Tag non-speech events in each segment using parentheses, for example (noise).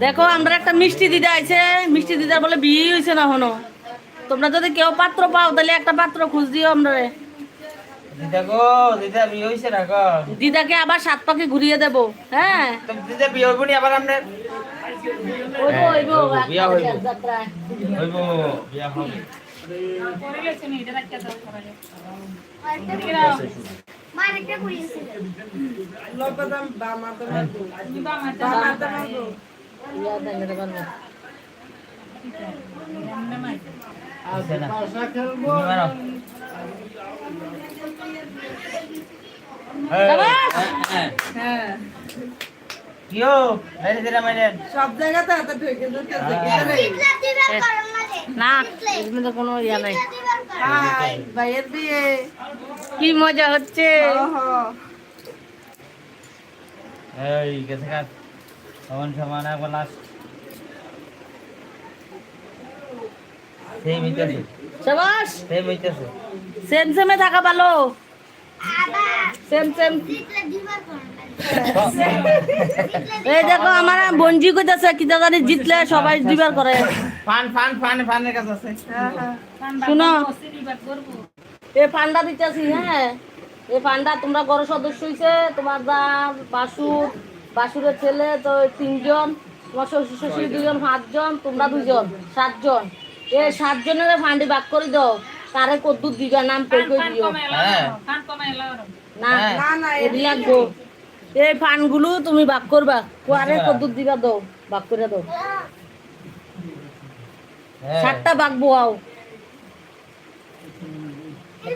দেখো আমরা একটা মিষ্টি দিদা আছে মিষ্টি দিদার বলে বিয়ে হয়েছে না হনো তোমরা যদি কেউ পাত্র পাও তাহলে একটা পাত্র খুঁজ দিও আমরা। দিদা গো দিদা বিয়ে হইছে না গো? দিদাকে আবার সাত পাকে ঘুরিয়ে দেবো হ্যাঁ? দিদা বিয়ে হইব নি আবার আমরা হ্যাঁ, বিয়া হইবো। হইব বিয়া হবে। হ্যাঁ সব জায়গাতে হাতে ঢুকে ঢুকে ঢুকে না কোনো ইয়া নাই। হাই ভাইয়ের বিয়ে। কি মজা হচ্ছে। ওহো। এই গেছে কাজ সমান সমান একবার লাস্ট সেম সেমে থাকা ভালো। সেম সেম এই দেখো আমার বঞ্জি কইতাছে কি জানি জিতলে সবাই দিবার করে। ফান ফান ফান ফানের কাছে আছে। হ্যাঁ হ্যাঁ এ ফান্ডা দিতেছি হ্যাঁ। এই ফান্ডা তোমরা ঘরের সদস্য হইছে তোমার দা বাসুর বাসুরের ছেলে তো তিনজন তোমার শ্বশুর শ্বশুর দুজন পাঁচজন তোমরা দুজন সাতজন। এই সাতজনের ফান্ডি ভাগ করে দাও। তারে কদ্দুর দিবা নাম কই কই দিও। হ্যাঁ। না হ্যাঁ। না না গো। এই ফান্ডগুলো তুমি ভাগ করবা। কোয়ারে কদ্দুর দিবা দাও ভাগ করে দাও। হ্যাঁ সাতটা ভাগ বোয়াও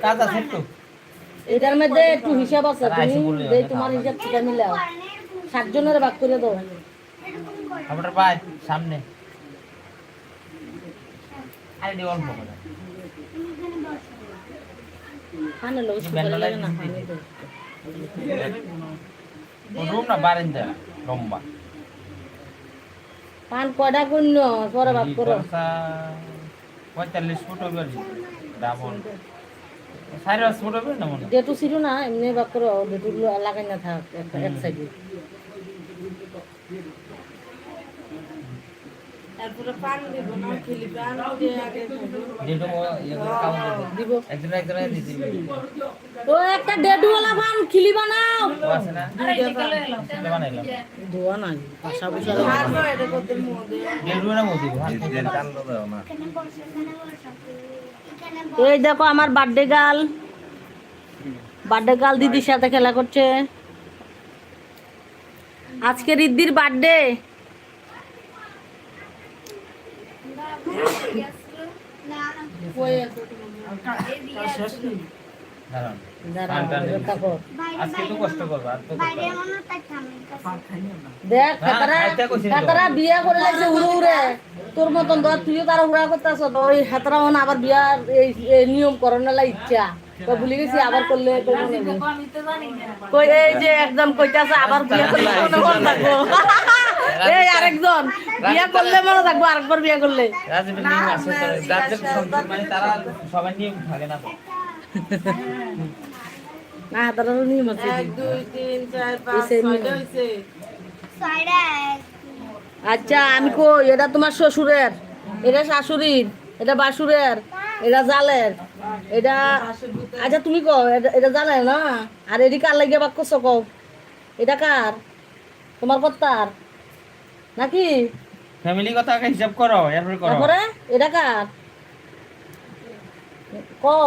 কাজ এটার মধ্যে একটু হিসাব আছে তুমি যে তোমার হিসাব ঠিক মিলাও সাতজনের ভাগ করে দাও। আপনার ভাই সামনে। আরে দি অল্প করে। লাগে না। লাগিয়ে রুম না বারান্দা লম্বা। পান কয়টা শূন্য পরে ভাগ করো। পঁয়তাল্লিশ ফুট হবে ডাবল। সাড়ে পাঁচ ফুট হবে না? যেটু ছিল না এমনি ভাগ করো যেটু লাগাই না থাক একটা- এক সাইডে তারপরে পান দিব না খেলি পান আগে দিবে। দিব। একজন একজন দিতে। ও একটা ডেডুওয়ালা পান খিলি বানাও না ধোয়া নাই পাশা না। এই দেখো আমার বার্থডে গার্ল বার্থডে গার্ল দিদির সাথে খেলা করছে আজকে রিদ্দির বার্থডে। দেখ না, তোর মতন ধর তুইও তারা উড়া করতেছ ওই হেতারা মনে আবার বিয়ার এই নিয়ম করার ইচ্ছা। তো ভুলে গেছি আবার করলে কই এই যে একদম কইতাছে আবার বিয়া করলে মনে থাকব। এই আরেকজন বিয়া করলে মনে থাকব আরেকবার বিয়া করলে। মানে তারা সবার নিয়ম থাকে না। না হেতারারও নিয়ম আছে এক দুই তিন চার পাঁচ এসে নিয়ে ছয়টা আচ্ছা আমি কই এটা তোমার শ্বশুরের এটা শাশুড়ির এটা বাসুরের এটা জালের এটা আচ্ছা তুমি কও এটা- এটা জালে না? আর এটি কার লাগিয়ে বাক করছ কও। এটা কার? তোমার কর্তার? নাকি? ফ্যামিলি কথা আগে হিসাব করো এরপরে করো। তারপরে? এটা কার? কও।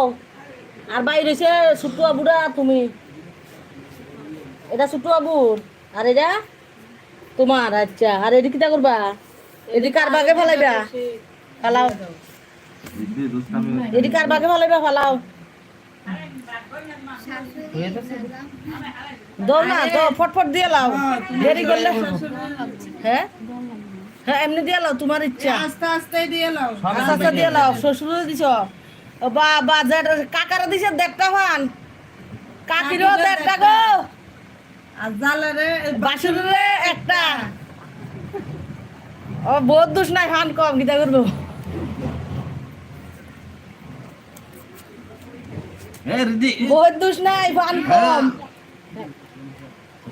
আর বাইরে রয়েছে ছোট্টু আবুরা তুমি। এটা ছোট্টু আবুর আর এটা? তোমার আচ্ছা। আর এটি কিটা করবা? এটি কার বাগে ফেলাইবা? ফালাও। এটি কার বাগে ফেলাইবা? ফালাও। হয়ে তো দৌ না তো ফটফট দিয়ে লাও। দেরি করলে হ্যাঁ? হ্যাঁ এমনি দিয়ে লাও তোমার ইচ্ছা। আস্তে আস্তে দিয়ে লাও। আচ্ছা আচ্ছা দিয়ে লাও। শ্বশুর দিছ। ও বা বা জেঠ- কাকারা দিছে দেড়টা ফান। কাকিরও দেড়টা গো। আর জালারে বাসুরে একটা। ও বহুত দুষ নাই ফান কম গীতা করব। বহুত দোষ নাই ফান কম।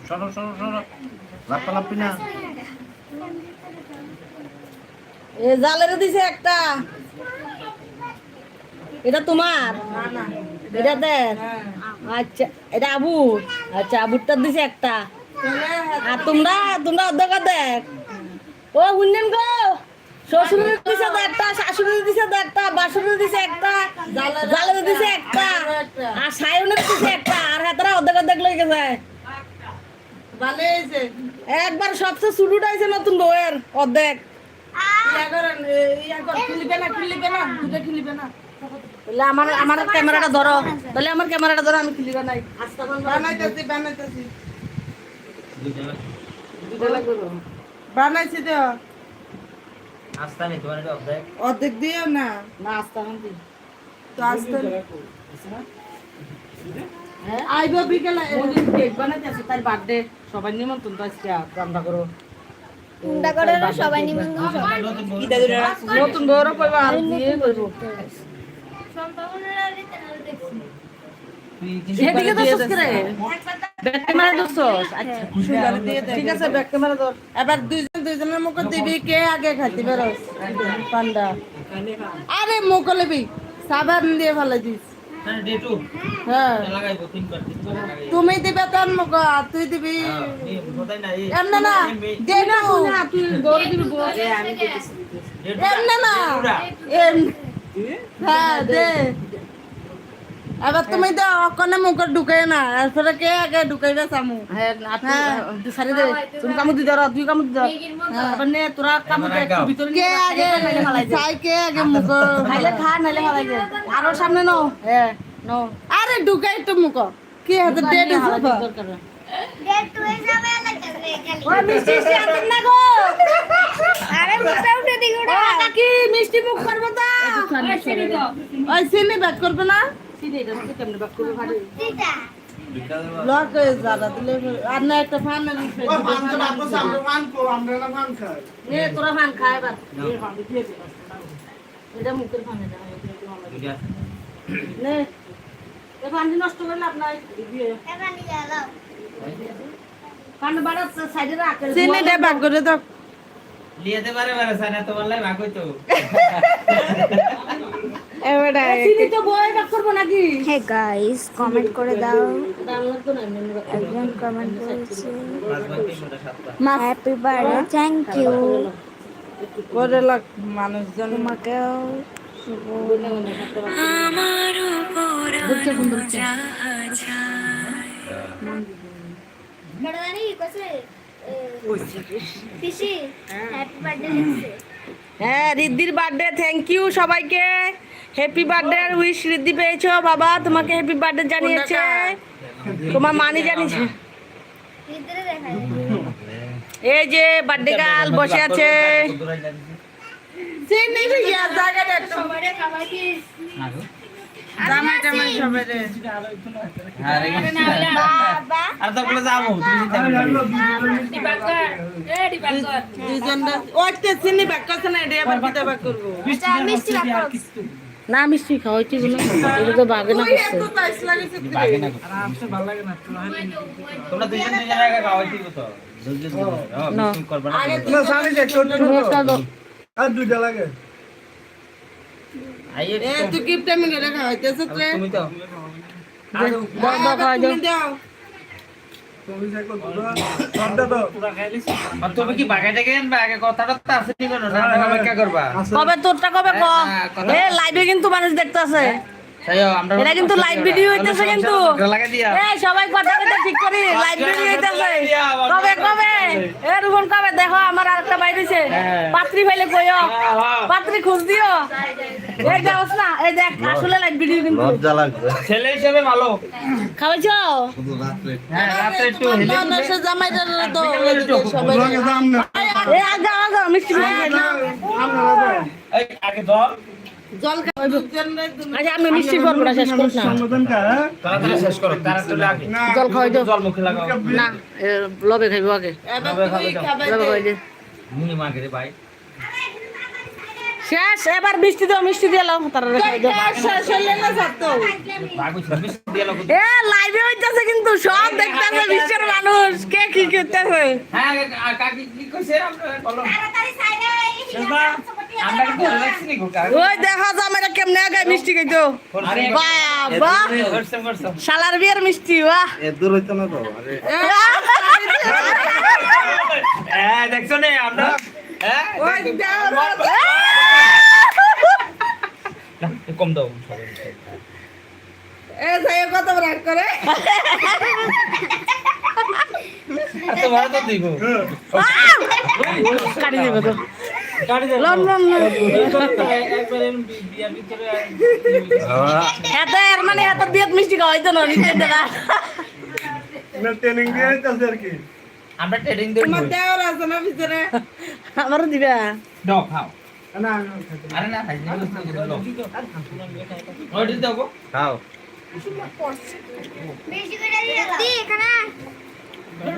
সরো সরো সরো। লাপা লাপি না। এ জালের দিছে একটা। এটা তোমার? এটা হ্যাঁ আচ্ছা এটা আবু আচ্ছা আবুরটার দিছে একটা। আর তোমরা তোমরা অর্ধেক দেখ ও, শুনলেন গো? শ্বশুরের দিছে একটা শাশুড়ির দিছে একটা বাসুরের দিছে একটা জালের দিছে একটা, আর সায়নের দিছে একটা, আর হাতারা অর্ধেক অর্ধেক ভালো হয়েছে একবার সবচেয়ে শুরুটা হয়েছে নতুন বউয়ের, অর্ধেক। ইয়া না খুলিবে না দুটো খুলিবে না। তাহলে আমার আমার ক্যামেরাটা ধরো। তাহলে আমার ক্যামেরাটা ধরো আমি ক্লিয়ার নাই। বানাইতেছি বানাইতেছি। বানাইছি তো। আস্তা নেই তোমার এটা অর্ধেক। অর্ধেক দিও না। না আস্তে আমার দিন তো আসতে হ্যাঁ? আইব বিকেলে। ওদিন কেক বানাইতেছে তার বার্থডে সবাই নিমন্ত্রণ তো আজকে রান্না করো। চিন্তা করে সবাই নিমন্ত্রণ। সবাই নতুন বউরও কইবা আর দিয়ে করব। তুই তো সস্করে ব্যাক ক্যামেরা দোছস আচ্ছা ঠিক আছে ব্যাক ক্যামেরা ধর। এবার দুইজন দুইজনের মুখ দিবি কে আগে খাইতে পারস পান্ডা। আরে মুখ লিবি সাবান দিয়ে ভালো দিস। হ্যাঁ তুমি দিবে তোর মুখ আর তুই দিবি। না এমনে না দে না না তুই দৌড় দিবি এমনে না। এম হ্যাঁ দে এবার তুমি দাও অকনে মুখ ঢুকে না এরপরে কে আগে ঢুকাইবে সামু হ্যাঁ না তুই সারি দে তুমি কামু দি ধর তুই কামু দি ধর তারপর নে তোরা কামু দে একটু ভিতরে কে নিয়ে আগে খাইলে ফালাই দে চাই কে আগে মুখ খাইলে খা নাইলে ফালাই দে আরও সামনে নো হ্যাঁ নো আরে ঢুকাই তো মুখ কি হাতে দে দে দরকার ডেট টু এ যাবে লাগবে খালি ওই মিষ্টি মিষ্টি আনতেন না গো আরে মুখটা উঠে দিই ও ওটা কাকি মিষ্টি মুখ করব তো ওই সিনি ব্যাক করবে না চিনি এটা তুই কেমনে বাক করবে ভারি দিটা লক জাদা দিলে আর না একটা ফান নে তোরা ফান খা এবার এটা মুখের ফানে নে এ ফান্ডি নষ্ট করে লাভ নাই এবার নিয়ে যাও ফান্ড বাড়া সাইডে রাখে সিনি ব্যাক করে দাও। লিয়েতে পারে পারে সানা তোমার লাই ভাগ হইতো। এবারে তো করব নাকি? হে গাইস কমেন্ট করে দাও। ডাউনলোড তো নাই মেনু একজন কমেন্ট করেছে। হ্যাপি বার্থডে থ্যাংক ইউ করে লাগ মানুষজন লিখছে হ্যাঁ। রিদ্দির বার্থডে থ্যাংক ইউ সবাইকে। হ্যাপি বার্থডে উইশ রিদ্দি পেয়েছ বাবা তোমাকে হ্যাপি বার্থডে জানিয়েছে। তোমার মানি জানিয়েছে। এই যে বার্থডে গার্ল বসে আছে। সিনি ভিয়া জায়গাটা না করব। আচ্ছা মিষ্টি রাখো না খাওয়াইছি গুলো এটা তো বাগে না। না তোমরা দুইজন দুইজন আগে তো। না। করবা না। একটা দাও। আইয়ে এ তুই গিফট আমি করে খাওয়াইতেছ তো। তুমি তো খাওয়াই দাও। কি বাগাইতে গেন বা আগে কথাটা তো আছে ঠিক না অপেক্ষা করবা? কবে তোরটা কবে ক হ্যাঁ, এ লাইভে কিন্তু মানুষ দেখতাছে। এটা কিন্তু লাইভ ভিডিও হইতেছে কিন্তু। লাগাই এ সবাই কথা কথা ঠিক করি লাইভ ভিডিও হইতেছে। কবে কবে? এ রুবন কবে? দেখো আমার আরেকটা বাইর হইছে হ্যাঁ। পাত্রী ফাইলে কইও। পাত্রী খুঁজ দিও। এই যাওস না এই দেখ আসলে লাইভ ভিডিও কিন্তু। ছেলে হিসেবে ভালো। খাওয়াইছো? হ্যাঁ রাত্রে একটু হেলে মানুষে জামাইটা দাও সবাই এ আগা আগা মিষ্টি। এই আগে জল আচ্ছা আমি মিষ্টি করব না শেষ না। শেষ করো তাড়াতাড়ি জল খাওয়াই দাও। জল মুখে লাগাও না লবে খাইবো আগে। এবার তুই খাবে লবে খাওয়াই দে মুনি মাকে রে ভাই। শেষ এবার মিষ্টি দাও মিষ্টি দিয়ে লাও তারা রেখে দাও। শেষ না এ লাইভে হইতাছে কিন্তু সব দেখতেছে বিশ্বের মানুষ কে কি করতেছে? হ্যাঁ কাকি কি কইছে আমরা বলো। তাড়াতাড়ি সাইডে আমরা কি ধরে রাখছি ওই দেখো তো আমরা কেমনে আগে মিষ্টি খাইতো। বাবা। করছম করছম শালার বিয়ের মিষ্টি বাহ। দূর হইতো না তো আরে। হ্যাঁ দেখছ নে আমরা হ্যাঁ ওই দাও না, কম দাও এ যাই কত রাগ করে। এত ভালো তো দিব। কাটি দেবে তো। বিয়ার ভিতরে এতে এর মানে এত বিয়েত মিষ্টি খাওয়াইতো না নিজে দেখা না ট্রেনিং দিয়ে হইতাছে আর কি। আমরা ট্রেডিং দেব তোমার দেওয়ার আছে না ভিতরে? আমারও দিবা। দাও খাও। না আরে না ভাই ওই দাও। খাও বেশি করে দিয়ে দাও দি এখানে ওই রিদ্ধি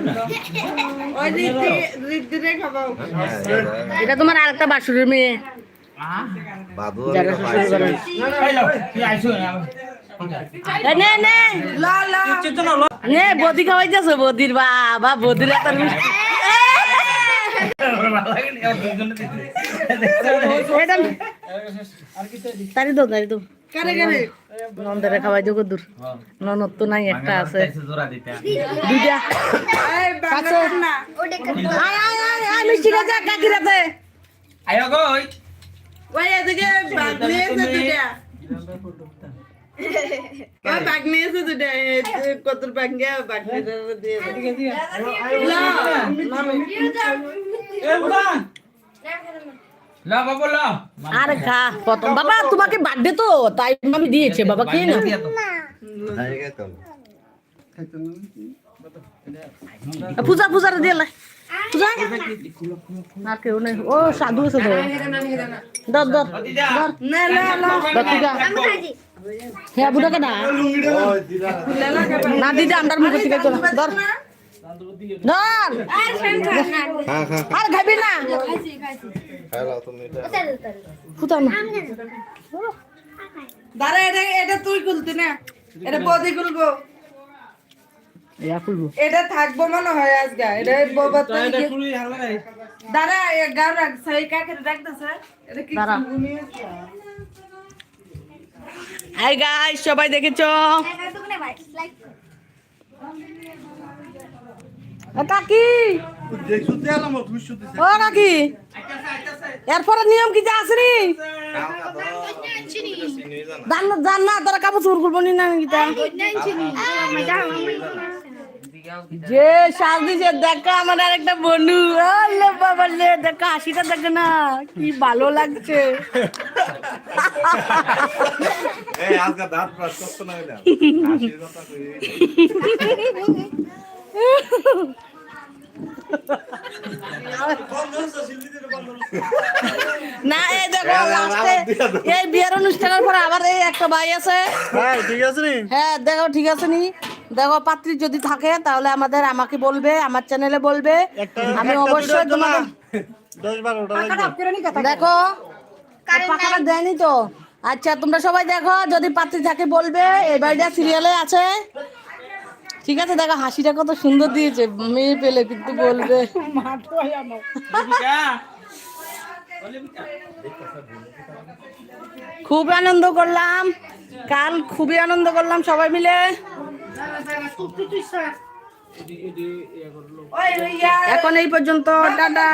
রিদ্ধিরে খাবাও এটা তোমার আরেকটা বাসুরের মেয়ে। বাদু যারা শ্বশুর ঘরে। এই লাও তুই আইছো এ নে নে। লা লা নে বদি খাওয়াইতেছে বদির বাবা বদির তারি দো তারি দো কারে কারে? নন্দের খাওয়াই দো দূর ননদ তো নাই একটা আছে দুইটা না কত বাঘ গিয়ে দিয়ে দে। লা, লা বাবা লা আরে খা প্রথম। বাবা তোমাকে বার্থডে তো তাই আমি দিয়েছে। বাবা কি না পূজা পূজারে দিয়ে লাই পূজা। আর কেউ নেই। ও সাধু আছে তো। দর দর দর না হ্যাঁ না। না। দিদি আমার মুখে থেকে চলো না হ্যাঁ হ্যাঁ আর খাবি না। খাইছি খাইছি। হ্যালো তুমি এটা। তাড়াতাড়ি তাড়াতাড়ি ফুটাও না দাঁড়া এটা এটা তুই খুলতি না? এটা বদি খুলবো। এটা থাকব মনে হয় আজকে। এটা বাবা দাঁড়া এ গাও রাখ কাকে রাখতেছে এটা কি? হাই গাইস সবাই দেখেছ? লাইক এ কাকি! ও কাকি এরপরে নিয়ম কি যা আছে নি জান না তোরা কাপড় চোর করব নি না কিতা যে সাজ দিছে দেখা আমার আরেকটা বন্ধু। আলে বাবা লে দেখা হাসিটা দেখে না কি ভালো লাগছে। এই আজকে দাঁত ব্রাশ করতে না হাসির কথা কই? (laughs) না এই দেখো লাস্টে এই বিয়ের অনুষ্ঠানের পরে আবার এই একটা ভাই আছে। ভাই ঠিক আছে নি? হ্যাঁ দেখো ঠিক আছে নি? দেখো পাত্রী যদি থাকে তাহলে আমাদের আমাকে বলবে আমার চ্যানেলে বলবে। আমি অবশ্যই তোমাদের 10 12টা লাগবে। দেখো পাখাটা দেয়নি তো। আচ্ছা তোমরা সবাই দেখো যদি পাত্রী থাকে বলবে। এই বাড়িটা সিরিয়ালে আছে। ঠিক আছে, দেখো, হাসিটা কত সুন্দর দিয়েছে। মেয়ে পেলে কিন্তু বলবে। খুব আনন্দ করলাম। কাল খুবই আনন্দ করলাম সবাই মিলে। এখন এই পর্যন্ত, টাটা।